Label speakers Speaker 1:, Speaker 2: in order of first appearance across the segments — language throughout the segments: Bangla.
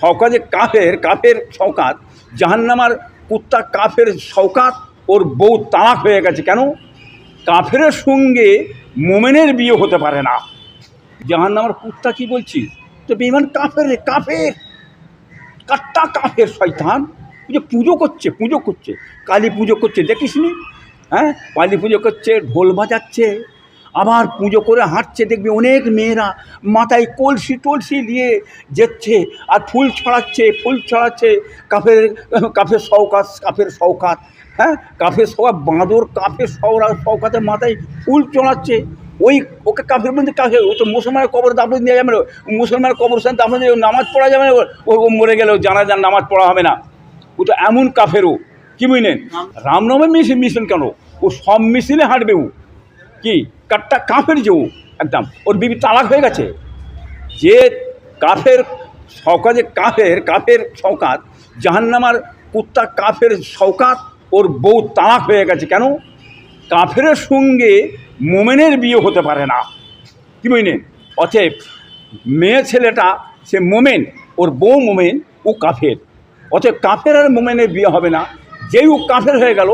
Speaker 1: শওকাতে কাফের কাফের শওকাত, জাহান্নামার কুত্তা কাফের শওকাত, ওর বউ তালাক হয়ে গেছে। কেন? কাফের সঙ্গে মোমেনের বিয়ে হতে পারে না। জাহান্নামার কুত্তা কি বলছিস? তো বেমান কাফের রে, কাফের। কাট্টা কাফের শয়তান। পুজো পুজো করছে পুজো করছে। কালী পুজো করছে দেখিস নি হ্যাঁ? কালী পুজো করছে, ঢোল বাজাচ্ছে। আবার পুজো করে হাঁটছে দেখবি অনেক মেয়েরা মাথায় কলসি টলসি দিয়ে যেচ্ছে আর ফুল ছড়াচ্ছে ফুল ছড়াচ্ছে কাফের কাফের শওকাত কাফের শওকাত হ্যাঁ? কাফের সৌকাত বাঁদর কাফের সৌরা শওকাতের মাথায় ফুল চড়াচ্ছে। ওই ওকে কাফের মধ্যে কাফে ও তো মুসলমানের কবর দাফন দেওয়া যাবে না মুসলমানের কবরস্থান দাফন দিয়ে নামাজ পড়া যাবে না ও ও মরে গেলেও জানা যান নামাজ পড়া হবে না। ও তো এমন কাফেরও কি বুঝলেন? রামনবমী মিশন কেন? ও সব মিছিলে হাঁটবে ও। কি? কাটটা কাফের যে একদম। ওর বিবি তালাক হয়ে গেছে। যে কাফের শওকাতে কাফের কাফের শওকাত জাহান্নামার কুত্তা কাফের শওকাত, ওর বউ তালাক হয়ে গেছে। কেন? কাফের সঙ্গে মোমেনের বিয়ে হতে পারে না। কি বুঝলেন অতএব মেয়ে ছেলেটা, সে মোমেন, ওর বউ মোমেন, ও কাফের। অতএব কাফের আর মোমেনের বিয়ে হবে না। যেই ও কাফের হয়ে গেল,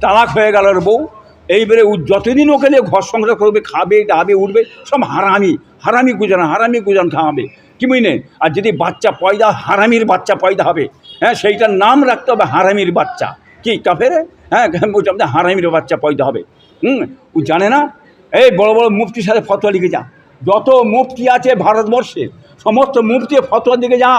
Speaker 1: তালাক হয়ে গেল ওর বউ। এইবারে ও যতদিন ওকে নিয়ে ঘর সংসার করবে, খাবে ডাবে উঠবে, সব হারামি হারামি গুজান হারামি গুজান খাওয়াবে। কি বুঝলেন আর যদি বাচ্চা পয়দা, হারামির বাচ্চা পয়দা হবে হ্যাঁ সেইটার নাম রাখতে হবে হারামির বাচ্চা। কি, কাফেরে? হ্যাঁ বলছি হারামির বাচ্চা পয়দা হবে। হুম, ও জানে না? এই বড় বড় মুফতির সাথে ফতোয়া লিখে যা। যত মুফতি আছে ভারতবর্ষে, সমস্ত মুফতি ফতোয়া দিকে যা।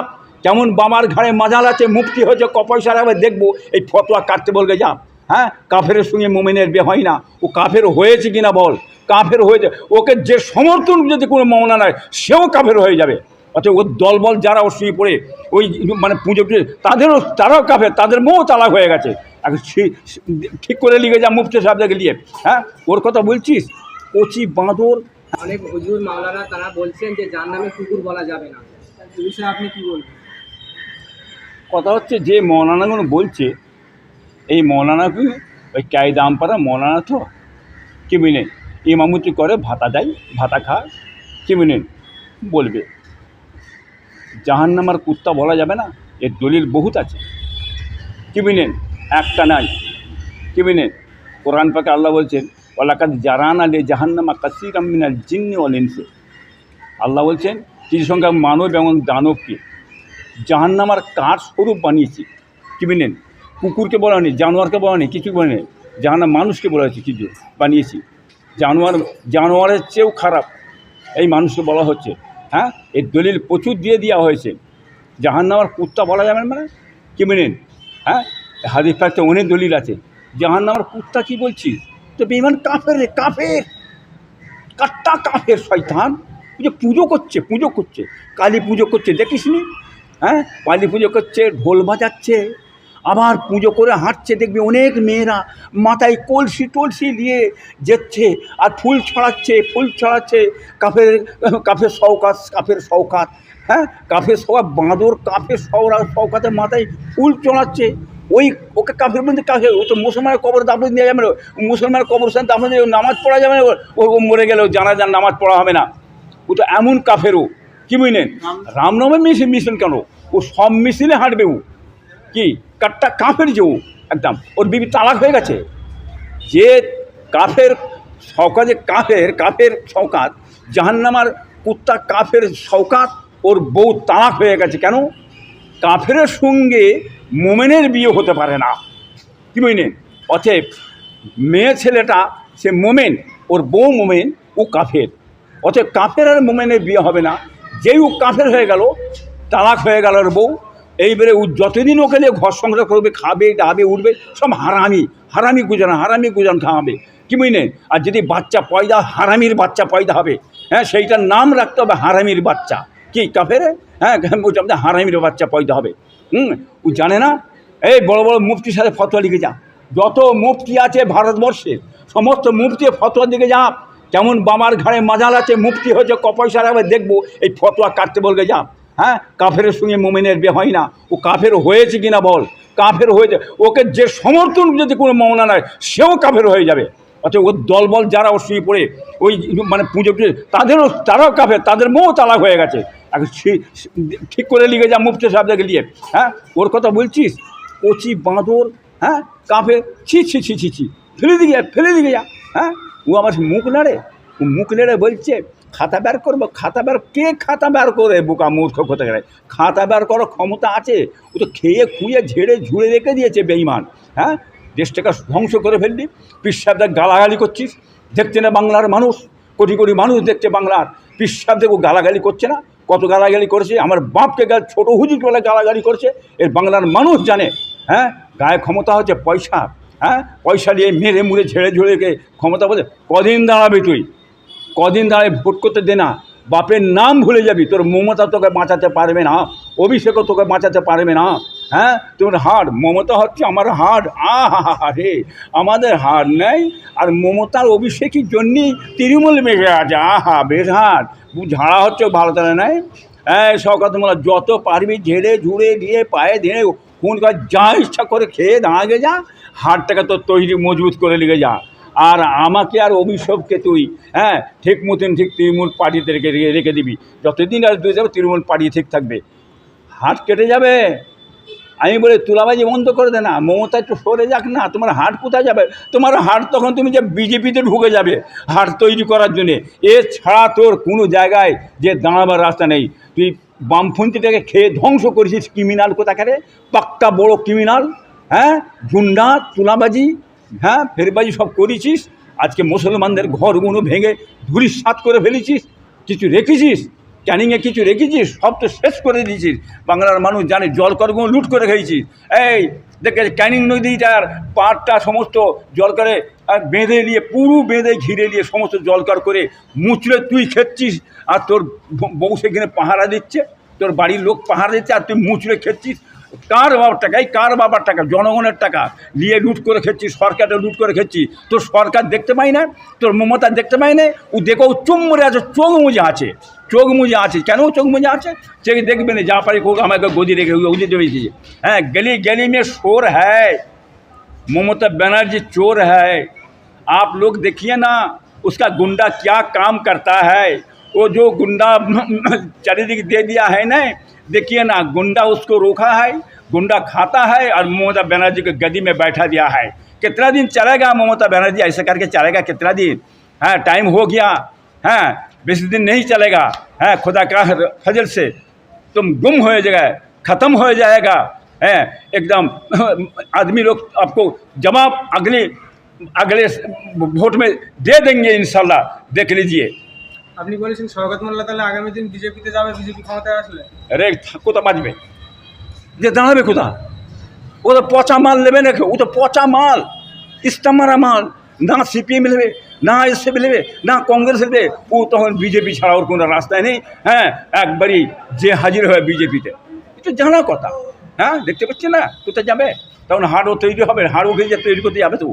Speaker 1: কেমন বাবার ঘাড়ে মাজাল আছে, মুফতি হয়েছে ক পয়সার আবার দেখব, এই ফতোয়া কাটতে বলবে যা। হ্যাঁ? কাফের সঙ্গে মোমেনের বে হয় না। ও কাফের হয়েছে কিনা বল? কাফের হয়েছে। ওকে যে সমর্থন যদি কোনো মমনা নয় সেও কাফের হয়ে যাবে। অর্থাৎ ওর দলবল যারা ওর সঙ্গে পড়ে ওই মানে পুজো টুজো তাদেরও তারাও কাফের তাদের মৌ তালাক হয়ে গেছে। ঠিক করে লিখে যা মুফতি সাহেবদেরকে নিয়ে হ্যাঁ? ওর কথা বলছিস? কচি বাঁদর।
Speaker 2: অনেক হুজুর মাওলানা তারা বলছেন যে যার নামে কুকুর বলা যাবে না। এই বিষয়ে আপনি কি বলবেন?
Speaker 1: কথা হচ্ছে যে মৌলানাগুলো বলছে এই মৌলানাগুলো ওই কায়দামপাড়া মৌলানা তো? কি মিলেন ইমামতি করে ভাতা দেয়, ভাতা খায়, কি মিলেন বলবে। জাহান্নামার কুত্তা বলা যাবে না, এর দলিল বহুত আছে। কি মিলেন একটা নাই। কি মিলেন কোরআন পাকে আল্লাহ বলছেন ওলাকাত জারান আলী জাহান্নামা কাসির আমিনাল জিন্নি অলিনসে আল্লাহ বলছেন কিছু সংখ্যক মানব এবং দানবকে জাহান্নামার কাঠ স্বরূপ বানিয়েছি। কি বুঝলেন কুকুরকে বলা নেই জানোয়ারকে বলা নেই কিছু বলে নেই জাহান্নাম মানুষকে বলা হয়েছে, কিছু বানিয়েছি। জানোয়ার, জানোয়ারের চেয়েও খারাপ। এই মানুষকে বলা হচ্ছে হ্যাঁ? এর দলিল প্রচুর দিয়ে দেওয়া হয়েছে। জাহান্নামার কুত্তা বলা যাবে না মানে? কি বুঝলেন হ্যাঁ? হাদিফ পাকতে অনেক দলিল আছে। জাহান্নামার কুত্তা কি বলছিস তো বেমান কাফের রে, কাফের! কাট্টা কাফের, শয়তান! পুজো পুজো করছে পুজো করছে। কালী পুজো করছে দেখিস নি হ্যাঁ? কালী পুজো করছে, ঢোল বাজাচ্ছে। আবার পুজো করে হাঁটছে দেখবি অনেক মেয়েরা মাথায় কলসি টলসি দিয়ে যেচ্ছে আর ফুল ছড়াচ্ছে ফুল ছড়াচ্ছে কাফের কাফের শওকাত কাফের শওকাত হ্যাঁ? কাফের সৌকাত বাঁদর কাফের সৌরা শওকাতের মাথায় ফুল চড়াচ্ছে। ওই ওকে কাফের মধ্যে কাফের ও তো মুসলমানের কবর দাফন দেওয়া যাবে না। মুসলমানের কবরস্থান দাফন দিয়ে নামাজ পড়া যাবে না। ও মরে গেলেও জানা যান নামাজ পড়া হবে না। ও তো এমন কাফেরও। কি বুঝলেন? রামনবমী মিশন কেন? ও সব মিছিলে হাঁটবে ও। কি? কাটটা কাফের যে একদম। ওর বিবি তালাক হয়ে গেছে। যে কাফের শওকাতে কাফের কাফের শওকাত জাহান্নামার কুত্তা কাফের শওকাত, ওর বউ তালাক হয়ে গেছে। কেন? কাফের সঙ্গে মোমেনের বিয়ে হতে পারে না। কি বুঝলেন অতএব মেয়ে ছেলেটা, সে মোমেন, ওর বউ মোমেন, ও কাফের। অতএব কাফের আর মোমেনের বিয়ে হবে না। যেই ও কাফের হয়ে গেল, তালাক হয়ে গেল ওর বউ। এইবারে ও যতদিন ওকে নিয়ে ঘর সংসার করবে, খাবে ডাবে উঠবে, সব হারামি হারামি গুজান হারামি গুজান খাওয়াবে। কি বুঝলেন আর যদি বাচ্চা পয়দা, হারামির বাচ্চা পয়দা হবে হ্যাঁ সেইটার নাম রাখতে হবে হারামির বাচ্চা। কি, কাফেরে? হ্যাঁ বলছি হারামির বাচ্চা পয়দা হবে। হুম ও জানে না? এই বড় বড় মুফতির সাথে ফতোয়া লিখে যা। যত মুফতি আছে ভারতবর্ষে, সমস্ত মুফতি ফতোয়া দিকে যা। কেমন বাবার ঘাড়ে মাজাল আছে, মুফতি হয়েছে ক পয়সার আবার দেখব, এই ফতোয়া কাটতে বলবে যা। হ্যাঁ? কাফের সঙ্গে মোমেনের বিয়ে হয় না। ও কাফের হয়েছে কিনা বল? কাফের হয়েছে। ওকে যে সমর্থন যদি কোনো মমনা নয় সেও কাফের হয়ে যাবে। অর্থাৎ ওর দলবল যারা ওর সঙ্গে পড়ে, ওই মানে পুজো পুজো তাদেরও, তারাও কাফের, তাদের মৌ তালাক হয়ে গেছে। ঠিক করে লিখে যা মুফতি সাহেবদেরকে নিয়ে হ্যাঁ? ওর কথা বলছিস? কচি বাঁদর হ্যাঁ? কাঁপে ছি ছি ছি ছি ছি। ফেলে দিকে যা ফেলে দিকে যা। হ্যাঁ? ও আমার মুখ নাড়ে। ও মুখ নেড়ে বলছে খাতা বের করব, খাতা বের, কে খাতা বের করে বোকা মূর্খ কোথায় গেলে খাতা বের করার ক্ষমতা আছে? ও তো খেয়ে, খুঁয়ে, ঝেড়ে, ঝুড়ে রেখে দিয়েছে বেইমান হ্যাঁ? দেশটাকে ধ্বংস করে ফেললি। পিসাবদের গালাগালি করছিস। দেখছে না বাংলার মানুষ? কোটি কোটি মানুষ দেখছে বাংলার। পিসাবদের ও গালাগালি করছে না? কত গালাগালি করেছে? আমার বাপকে গা, ছোটো হুজুর বলে গালাগালি করছে। এর বাংলার মানুষ জানে। হ্যাঁ? গায়ে ক্ষমতা হচ্ছে পয়সা। হ্যাঁ? পয়সা দিয়ে মেরে, মুড়ে, ঝেড়ে, ঝুড়ে ক্ষমতা বলে, কদিন দাঁড়াবি তুই? কদিন দাঁড়ায় ভোট করতে দে না, বাপের নাম ভুলে যাবি, তোর মমতা তোকে বাঁচাতে পারবে না, অভিষেকও তোকে বাঁচাতে পারবে না হ্যাঁ? তোমার হাড়, মমতা হচ্ছে আমার হাড় আহা রে, আমাদের হাড় নেই, আর মমতার অভিষেকের জন্যই তৃণমূল বেঁচে আছে, আহা হাড় ঝাড়া হচ্ছে তাহলে নাই? হ্যাঁ শওকত মোল্লা, যত পারবি ঝেড়ে ঝুড়ে দিয়ে পায়ে দিয়ে কোন কাজ যা ইচ্ছা করে খেয়ে দাঁড়াগে যা, হাড়টাকে তোর তৈরি মজবুত করে লিখে যা। আর আমাকে আর অভিষেককে তুই হ্যাঁ ঠিক মতন ঠিক তৃণমূল পার্টিতে রেখে রেখে দিবি। যতদিন আর দুই যাবে তৃণমূল পার্টি ঠিক থাকবে। হাট কেটে যাবে। আমি বলে, তুলাবাজি বন্ধ করে দে না। মমতা, একটু সরে যাক না। তোমার হাট কোথায় যাবে? তোমার হাট তখন তুমি যে বিজেপিতে ঢুকে যাবে হাট তৈরি করার জন্যে। এছাড়া তোর কোনো জায়গায় যে দাঁড়াবার রাস্তা নেই। তুই বামপন্থীটাকে খেয়ে ধ্বংস করেছিস ক্রিমিনাল কোথাকারে? পাক্কা বড় ক্রিমিনাল হ্যাঁ? গুন্ডা তুলাবাজি হ্যাঁ ফেরবাজি সব করেছিস, আজকে মুসলমানদের ঘরগুলো ভেঙে ধুলিসাৎ করে ফেলেছিস, কিছু রেখেছিস, ক্যানিংয়ে কিছু রেখেছিস, সব তো শেষ করে দিয়েছিস। বাংলার মানুষ জানে, জলকরগুলো লুট করে খেয়েছিস এই, দেখে ক্যানিং নদীটার পাড়টা সমস্ত জলকরে বেঁধে নিয়ে, পুরো বেঁধে ঘিরে নিয়ে সমস্ত জলকর করে মুচড়ে তুই খেচ্ছিস, আর তোর বউ সেখানে পাহারা দিচ্ছে, তোর বাড়ির লোক পাহারা দিচ্ছে, আর তুই মুচড়ে খেচ্ছিস কার বাবার টাকা এই কার বাবার টাকা জনগণের টাকা নিয়ে লুট করে খেচ্ছিস সরকারটা লুট করে খেচ্ছি তোর সরকার দেখতে পাই না তোর মমতা দেখতে পাই না ও দেখো চোখ মরে আছে চোখ মুজে আছে চোখ মুজে আছে কেন চোখ মুজে আছে সে দেখবে না যা পারি হোক আমাকে গদি রেখে গদি দেবেছি হ্যাঁ গলি গলি में शोर है ममता बनर्जी चोर है आप लोग देखिए ना उसका गुंडा क्या काम करता है वो जो गुंडा चारिदिक दे दिया है ना देखिए ना, गुंडा उसको रोका है, गुंडा खाता है और ममता बनर्जी को गदी में बैठा दिया है। कितना दिन चलेगा ममता बनर्जी? ऐसे करके चलेगा कितना दिन? हाँ टाइम हो गया। हाँ बेसी दिन नहीं चलेगा। हाँ खुदा का फजल से। तुम गुम हो जाएगा, ख़त्म हो जाएगा। है, एकदम आदमी लोग आपको जवाब अगले अगले वोट में दे देंगे इंशाल्लाह। देख लीजिए।
Speaker 2: আপনি বলেছেন স্বর্গত মোল্লা তাহলে আগামী দিন বিজেপিতে যাবে বিজেপি ক্ষমতায় আসলে?
Speaker 1: আরে কোথা বাঁচবে? যে দাঁড়াবে কোথা ও তো পচা মাল নেবে না কেউ, ও তো পচা মাল। ইস্তামারা মাল। না সিপিএম নেবে না এসএফ নেবে না কংগ্রেস নেবে। ও তখন বিজেপি ছাড়া ওর কোনো রাস্তায় নেই। হ্যাঁ একবারই যে হাজির হয় বিজেপিতে। এটা জানা কথা। হ্যাঁ দেখতে পাচ্ছি না কোথায় যাবে? তখন হাড়ও তৈরি হবে হাড়ও গিয়ে তৈরি করতে যাবে তো।